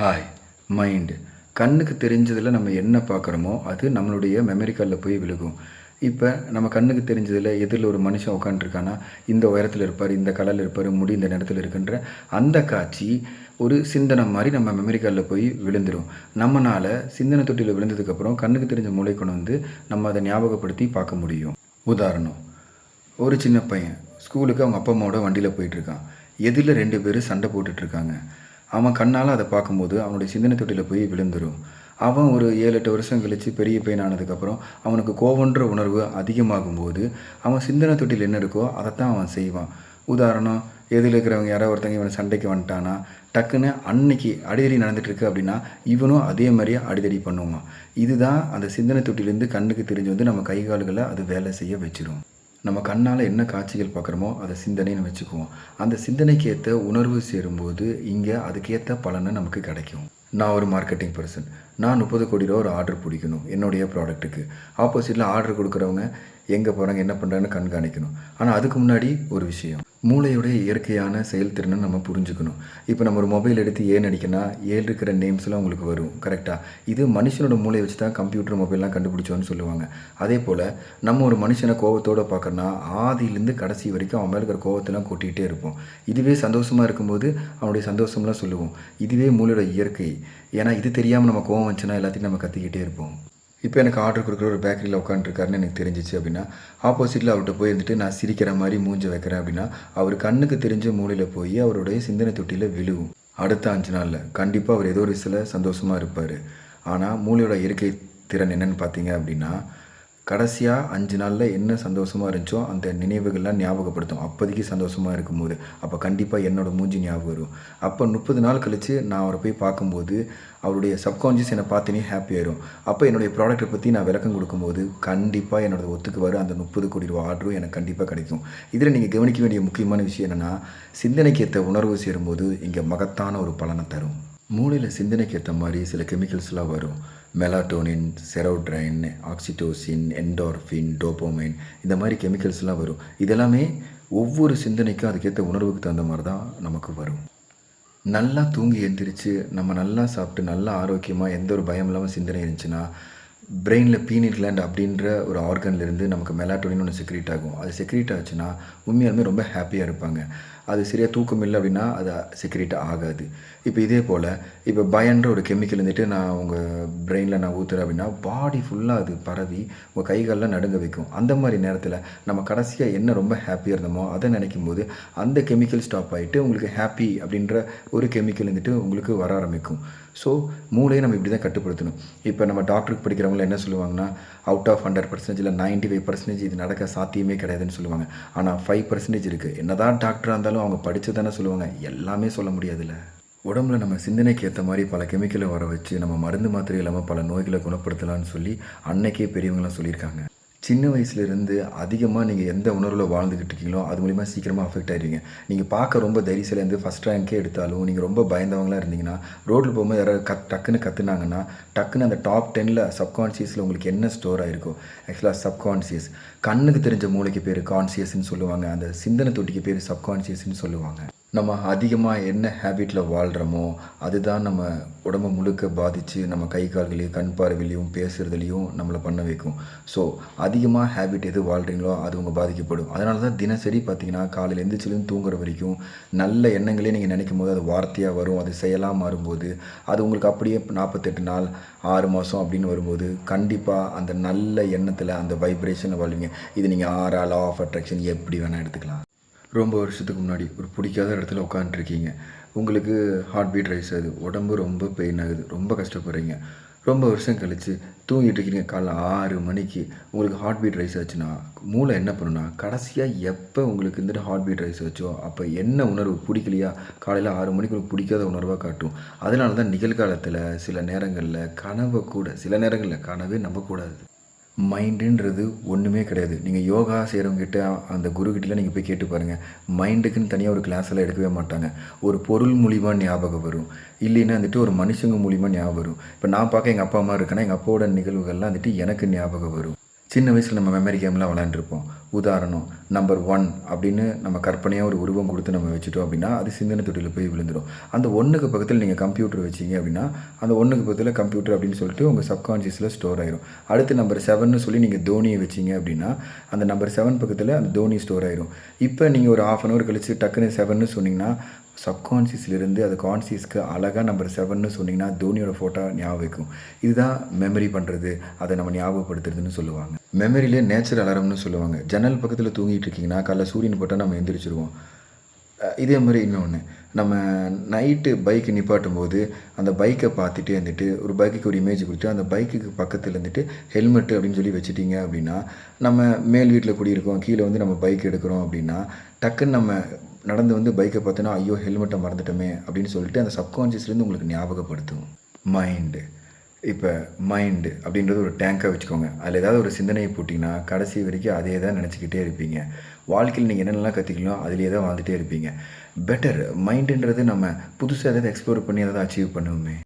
Hi mind கண்ணுக்கு தெரிஞ்சதில் நம்ம என்ன பார்க்குறோமோ அது நம்மளுடைய மெமரி கார்டில் போய் விழுகும். இப்போ நம்ம கண்ணுக்கு தெரிஞ்சதில் எதிரில் ஒரு மனுஷன் உட்காந்துருக்கானா இந்த உயரத்தில் இருப்பார் இந்த கலரில் இருப்பார் முடி இந்த நேரத்தில் இருக்குன்ற அந்த காட்சி ஒரு சிந்தனை மாதிரி நம்ம மெமரி கார்டில் போய் விழுந்துடும் நம்மளால் சிந்தனை தொட்டியில் விழுந்ததுக்கப்புறம் கண்ணுக்கு தெரிஞ்ச மூளை கொண்டு வந்து நம்ம அதை ஞாபகப்படுத்தி பார்க்க முடியும். உதாரணம் ஒரு சின்ன பையன் ஸ்கூலுக்கு அவங்க அப்பா அம்மாவோட வண்டியில் போயிட்டுருக்கான் எதிரில் ரெண்டு பேரும் சண்டை போட்டுட்ருக்காங்க அவன் கண்ணால் அதை பார்க்கும்போது அவனுடைய சிந்தனை தொட்டியில் போய் விழுந்துடும் அவன் ஒரு ஏழு எட்டு வருஷம் கழித்து பெரிய பையன் ஆனதுக்கப்புறம் அவனுக்கு கோவன்ற உணர்வு அதிகமாகும் போது அவன் சிந்தனை தொட்டியில் என்ன இருக்கோ அதைத்தான் அவன் செய்வான். உதாரணம் எதில் இருக்கிறவங்க யாரோ ஒருத்தங்க இவனை சண்டைக்கு வந்துட்டானா டக்குன்னு அன்னைக்கு அடிதடி நடந்துட்டுருக்கு அப்படின்னா இவனும் அதே மாதிரியே அடிதடி பண்ணுவான். இதுதான் அந்த சிந்தனை தொட்டிலேருந்து கண்ணுக்கு தெரிஞ்சு வந்து நம்ம கை கால்களை அது வேலை செய்ய வச்சிரும். நம்ம கண்ணால் என்ன காட்சிகள் பார்க்குறோமோ அதை சிந்தனைன்னு வச்சுக்குவோம். அந்த சிந்தனைக்கு ஏற்ற உணர்வு சேரும்போது இங்கே அதுக்கேற்ற பலனை நமக்கு கிடைக்கும். நான் ஒரு மார்க்கெட்டிங் பர்சன் நான் முப்பது கோடி ரூபா ஒரு ஆர்டர் பிடிக்கணும் என்னுடைய ப்ராடக்ட்டுக்கு ஆப்போசிட்டில் ஆர்டர் கொடுக்குறவங்க எங்கே போகிறாங்க என்ன பண்ணுறாங்கன்னு கண்காணிக்கணும். ஆனால் அதுக்கு முன்னாடி ஒரு விஷயம். மூளையுடைய இயற்கையான செயல்திறனை நம்ம புரிஞ்சுக்கணும். இப்போ நம்ம ஒரு மொபைல் எடுத்து ஏன் அடிக்கனா ஏழு இருக்கிற நேம்ஸ்லாம் உங்களுக்கு வரும் கரெக்டாக இது மனுஷனோட மூளையை வச்சு தான் கம்ப்யூட்டர் மொபைல்லாம் கண்டுபிடிச்சோன்னு சொல்லுவாங்க. அதே போல் நம்ம ஒரு மனுஷனை கோவத்தோடு பார்க்கறனா ஆதியிலேருந்து கடைசி வரைக்கும் அவன் மேலே இருக்கிற கோவத்தெல்லாம் கொட்டிகிட்டே இருப்போம். இதுவே சந்தோஷமாக இருக்கும்போது அவனுடைய சந்தோஷம்லாம் சொல்லுவோம். இதுவே மூளையோட இயற்கை. ஏன்னா இது தெரியாமல் நம்ம கோவம் வந்துச்சுன்னா எல்லாத்தையும் நம்ம கத்திக்கிட்டே இருப்போம். இப்போ எனக்கு ஆர்டர் கொடுக்குற ஒரு பேக்கரியில் உட்காந்துருக்காருன்னு எனக்கு தெரிஞ்சிச்சு அப்படின்னா ஆப்போசிட்டில் அவர்கிட்ட போய் இருந்துட்டு நான் சிரிக்கிற மாதிரி மூஞ்சி வைக்கிறேன் அப்படின்னா அவர் கண்ணுக்கு தெரிஞ்ச மூலையில் போய் அவருடைய சிந்தனை தொட்டியில் விழுவும். அடுத்த அஞ்சு நாளில் கண்டிப்பாக அவர் ஏதோ ஒரு சில சந்தோஷமாக இருப்பார். ஆனால் மூளையோட இயற்கை திறன் என்னன்னு பார்த்தீங்க அப்படின்னா கடைசியாக அஞ்சு நாளில் என்ன சந்தோஷமாக இருந்துச்சோ அந்த நினைவுகள்லாம் ஞாபகப்படுத்தும். அப்போதைக்கு சந்தோஷமாக இருக்கும்போது. அப்போ கண்டிப்பாக என்னோட மூஞ்சி ஞாபகம் வரும். அப்போ முப்பது நாள் கழித்து நான் அவரை போய் பார்க்கும்போது அவருடைய சப்கான்ஷியஸ் என்னை பார்த்தேனே ஹாப்பி ஆயிரும். அப்போ என்னுடைய ப்ராடக்ட்டை பற்றி நான் விளக்கம் கொடுக்கும்போது கண்டிப்பாக என்னோட ஒத்துக்கு வர அந்த முப்பது கோடி ரூபா ஆர்டரும் எனக்கு கண்டிப்பாக கிடைக்கும். இதில் நீங்கள் கவனிக்க வேண்டிய முக்கியமான விஷயம் என்னென்னா சிந்தனைக்கு ஏற்ற உணர்வு சேரும்போது இங்கே மகத்தான ஒரு பலனை தரும். மூளையில் சிந்தனைக்கு ஏற்ற மாதிரி சில கெமிக்கல்ஸ்லாம் வரும். Melatonin serotonin oxytocin endorphin dopamine இந்த மாதிரி கெமிக்கல்ஸ்லாம் வரும். இதெல்லாமே ஒவ்வொரு சிந்தனைக்கும் அதுக்கேற்ற உணர்வுக்கு தகுந்த மாதிரி தான் நமக்கு வரும். நல்லா தூங்கி எழுந்திரிச்சு நம்ம நல்லா சாப்பிட்டு நல்லா ஆரோக்கியமாக எந்த ஒரு பயம் இல்லாமல் சிந்தனை இருந்துச்சுன்னா பிரெயினில் பீனிட் கிளாண்ட் அப்படின்ற ஒரு ஆர்கன்லேருந்து நமக்கு மெலாட்டோனின் ஒன்று செக்ரீட் ஆகும். அது செக்ரீட் ஆச்சுன்னா உண்மையாலுமே ரொம்ப ஹாப்பியாக இருப்பாங்க. அது சரியாக தூக்கம் இல்லை அப்படின்னா அது செக்ரேட் ஆகாது. இப்போ இதே போல் இப்போ பயன்ற ஒரு கெமிக்கல் இருந்துட்டு நான் உங்கள் பிரெயினில் நான் ஊற்றுறேன் அப்படின்னா பாடி ஃபுல்லாக அது பரவி உங்கள் கைகாலெலாம் நடுங்க வைக்கும். அந்த மாதிரி நேரத்தில் நம்ம கடைசியாக என்ன ரொம்ப ஹாப்பியாக இருந்தோமோ அதை நினைக்கும் போது அந்த கெமிக்கல் ஸ்டாப் ஆகிட்டு உங்களுக்கு ஹாப்பி அப்படின்ற ஒரு கெமிக்கல் இருந்துட்டு உங்களுக்கு வர ஆரம்பிக்கும். ஸோ மூளையை நம்ம இப்படி தான் கட்டுப்படுத்தணும். இப்போ நம்ம டாக்டருக்கு படிக்கிறவங்கள என்ன சொல்லுவாங்கன்னா அவுட் ஆஃப் ஹண்ட்ரட் பர்சன்டேஜ் இல்லை நைன்ட்டி ஃபைவ் பர்சன்டேஜ் இது நடக்க சாத்தியமே கிடையாதுன்னு சொல்லுவாங்க. ஆனால் ஃபைவ் பர்சன்டேஜ் இருக்குது என்னதான் டாக்டராக இருந்தாலும் அவங்க படித்து தானே சொல்லுவாங்க. எல்லாமே சொல்ல முடியாதுல்ல. உடம்புல நம்ம சிந்தனைக்கு ஏற்ற மாதிரி பல கெமிக்கலை வர வச்சு நம்ம மருந்து மாத்திரை இல்லாமல் பல நோய்களை குணப்படுத்தலாம்னு சொல்லி அன்னைக்கே பெரியவங்களாம் சொல்லியிருக்காங்க. சின்ன வயசுலேருந்து அதிகமாக நீங்கள் எந்த உணர்வில் வாழ்ந்துக்கிட்டு இருக்கீங்களோ அது மூலிமா சீக்கிரமாக அஃபெக்ட் ஆயிடுவீங்க நீங்கள் பார்க்க ரொம்ப தைரியசிலேருந்து ஃபஸ்ட் ரேங்கே எடுத்தாலும் நீங்கள் ரொம்ப பயந்தவங்களாக இருந்தீங்கன்னா ரோட்டில் போகும்போது யாராவது கத் டக்குன்னு கத்துனாங்கன்னா டக்குன்னு அந்த டாப் டெனில் சப்கான்ஷியஸில் உங்களுக்கு என்ன ஸ்டோர் ஆகிருக்கும் ஆக்சுவலாக சப்கான்ஷியஸ் கண்ணுக்கு தெரிஞ்ச மூளைக்கு பேர் கான்சியஸ்ன்னு சொல்லுவாங்க. அந்த சிந்தனை தொட்டிக்கு பேர் சப்கான்ஷியஸ்ன்னு சொல்லுவாங்க. நம்ம அதிகமாக என்ன ஹேபிட்டில் வாழ்கிறோமோ அதுதான் நம்ம உடம்பு முழுக்க பாதித்து நம்ம கை கால்களையும் கண் பார்வையிலையும் பேசுகிறதுலையும் நம்மளை பண்ண வைக்கும். ஸோ அதிகமாக ஹேபிட் எது வாழ்கிறீங்களோ அது உங்கள் பாதிக்கப்படும். அதனால தான் தினசரி பார்த்தீங்கன்னா காலையில் எந்திரிச்சிலும் தூங்குற வரைக்கும் நல்ல எண்ணங்களே நீங்கள் நினைக்கும் போது அது வார்த்தையாக வரும் அது செயலாக மாறும்போது அது உங்களுக்கு அப்படியே நாற்பத்தெட்டு நாள் ஆறு மாதம் அப்படின்னு வரும்போது கண்டிப்பாக அந்த நல்ல எண்ணத்தில் அந்த வைப்ரேஷனில் வாழ்வீங்க. இது நீங்கள் ஆறா லா ஆஃப் அட்ராக்ஷன் எப்படி வேணால் எடுத்துக்கலாம். ரொம்ப வருஷத்துக்கு முன்னாடி ஒரு பிடிக்காத இடத்துல உட்காந்துருக்கீங்க உங்களுக்கு ஹார்ட் பீட் ரைஸ் ஆகுது. உடம்பு ரொம்ப பெயின் ஆகுது. ரொம்ப கஷ்டப்படுறீங்க. ரொம்ப வருஷம் கழித்து தூங்கிட்டு இருக்கீங்க. காலைல ஆறு மணிக்கு உங்களுக்கு ஹார்ட் பீட் ரைஸ் ஆச்சுன்னா மூளை என்ன பண்ணுன்னா கடைசியாக எப்போ உங்களுக்கு இருந்துட்டு ஹார்ட் பீட் ரைஸ் ஆச்சோ அப்போ என்ன உணர்வு பிடிக்கலையா? காலையில் ஆறு மணிக்கு உங்களுக்கு பிடிக்காத உணர்வாக காட்டும். அதனால தான் நிகழ்காலத்தில் சில நேரங்களில் கனவை கூட சில நேரங்களில் கனவே நம்பக்கூடாது. மைண்டுன்றது ஒன்றுமே கிடையாது. நீங்கள் யோகா செய்கிறவங்ககிட்ட அந்த குருக்கிட்டலாம் நீங்கள் போய் கேட்டு பாருங்கள் மைண்டுக்குன்னு தனியாக ஒரு கிளாஸ் எல்லாம் எடுக்கவே மாட்டாங்க. ஒரு பொருள் மூலிமா ஞாபகம் வரும். இல்லைன்னா வந்துட்டு ஒரு மனுஷங்க மூலிமா ஞாபகம் வரும். இப்போ நான் பார்க்க எங்கள் அப்பா அம்மா இருக்கேன்னா எங்கள் அப்பாவோட நிகழ்வுகள்லாம் வந்துட்டு எனக்கு ஞாபகம் வரும். சின்ன வயசில் நம்ம மெமரி கேம்லாம் விளாண்டுருப்போம் உதாரணம் நம்பர் ஒன் அப்படின்னு நம்ம கற்பனையாக ஒரு உருவம் கொடுத்து நம்ம வச்சுட்டோம் அப்படின்னா அது சிந்தனை தொட்டியில் போய் விழுந்துடும் அந்த ஒன்றுக்கு பக்கத்தில் நீங்கள் கம்ப்யூட்டர் வச்சீங்க அப்படின்னா அந்த ஒன்றுக்கு பக்கத்தில் கம்ப்யூட்டர் அப்படின்னு சொல்லிட்டு உங்கள் சப்கான்ஷியஸில் ஸ்டோர் ஆயிரும். அடுத்து நம்பர் செவன்னு சொல்லி நீங்கள் தோனியை வச்சீங்க அப்படின்னா அந்த நம்பர் செவன் பக்கத்தில் அந்த தோனி ஸ்டோர் ஆயிரும். இப்போ நீங்கள் ஒரு ஆஃப் அன் ஹவர் கழிச்சு டக்குன்னு செவன்னு சொன்னீங்கன்னா சப்கான்ஷியஸ்லேருந்து அது கான்சியஸ்க்கு அழகாக நம்பர் செவன்னு சொன்னிங்கன்னா தோனியோட ஃபோட்டோ ஞாபகம் வைக்கும். இதுதான் மெமரி பண்ணுறது அதை நம்ம ஞாபகப்படுத்துறதுன்னு சொல்லுவாங்க. மெமரியிலே நேச்சர் அலாரம்னு சொல்லுவாங்க. ஜன்னல் பக்கத்தில் தூங்கிட்டு இருக்கீங்கன்னா காலைல சூரியன் போட்டால் நம்ம எந்திரிச்சிருவோம். இதே மாதிரி இன்னொன்று நம்ம நைட்டு பைக்கு நிப்பாட்டும் போது அந்த பைக்கை பார்த்துட்டே இருந்துட்டு ஒரு பைக்குக்கு ஒரு இமேஜ் கொடுத்து அந்த பைக்குக்கு பக்கத்தில் இருந்துட்டு ஹெல்மெட்டு அப்படின்னு சொல்லி வச்சுட்டிங்க அப்படின்னா நம்ம மேல் வீட்டில் குடியிருக்கோம் கீழே வந்து நம்ம பைக் எடுக்கிறோம் அப்படின்னா டக்குன்னு நம்ம நடந்து வந்து பைக்கை பார்த்தோன்னா ஐயோ ஹெல்மெட்டை மறந்துட்டோமே அப்படின்னு சொல்லிட்டு அந்த சப்கான்ஷியஸ்லேருந்து உங்களுக்கு ஞாபகப்படுத்தும். மைண்டு இப்போ மைண்டு அப்படின்றது ஒரு டேங்காக வச்சுக்கோங்க. அதில் ஏதாவது ஒரு சிந்தனையை போட்டிங்கன்னா கடைசி வரைக்கும் அதே தான் நினச்சிக்கிட்டே இருப்பீங்க. வாழ்க்கையில் நீங்கள் என்னென்னலாம் கற்றுக்கலாம் அதிலே தான் வாழ்ந்துகிட்டே இருப்பீங்க. பெட்டர் மைண்டுன்றது நம்ம புதுசாக எதாவது எக்ஸ்ப்ளோர் பண்ணி எதாவது அச்சீவ் பண்ணுவோமே.